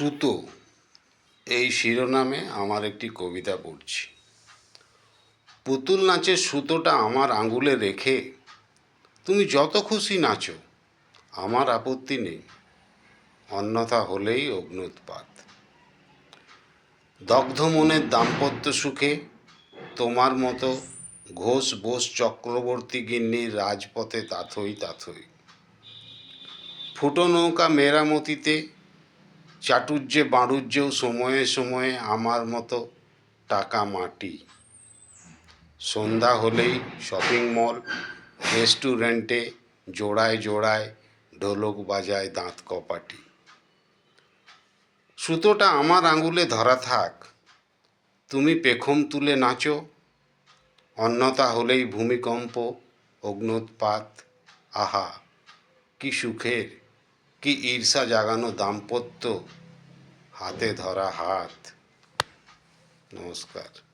সুতো, এই শিরোনামে আমার একটি কবিতা পড়ছি। পুতুল নাচের সুতোটা আমার আঙুলে রেখে তুমি যত খুশি নাচো, আমার আপত্তি নেই, অন্যথা হলেই অগ্নুৎপাত দগ্ধ মনের দাম্পত্য সুখে তোমার মতো ঘোষ বোস চক্রবর্তী গিন্নির রাজপথে তাথই তাথই। ফুটো নৌকা মেরামতিতে চাটুর্যে বাণুজ্যেও সময়ে সময়ে আমার মতো টাকা মাটি। সন্ধ্যা হলেই শপিং মল, রেস্টুরেন্টে জোড়ায় জোড়ায় ঢোলক বাজায় দাঁত কপাটি। সুতোটা আমার আঙুলে ধরা থাক, তুমি পেখম তুলে নাচো অন্যতা হলেই ভূমিকম্প অগ্নুৎপাত আহা, কি সুখের। কি ঈর্ষা জাগানো দাম্পত্য হাতে ধরা হাত? নমস্কার।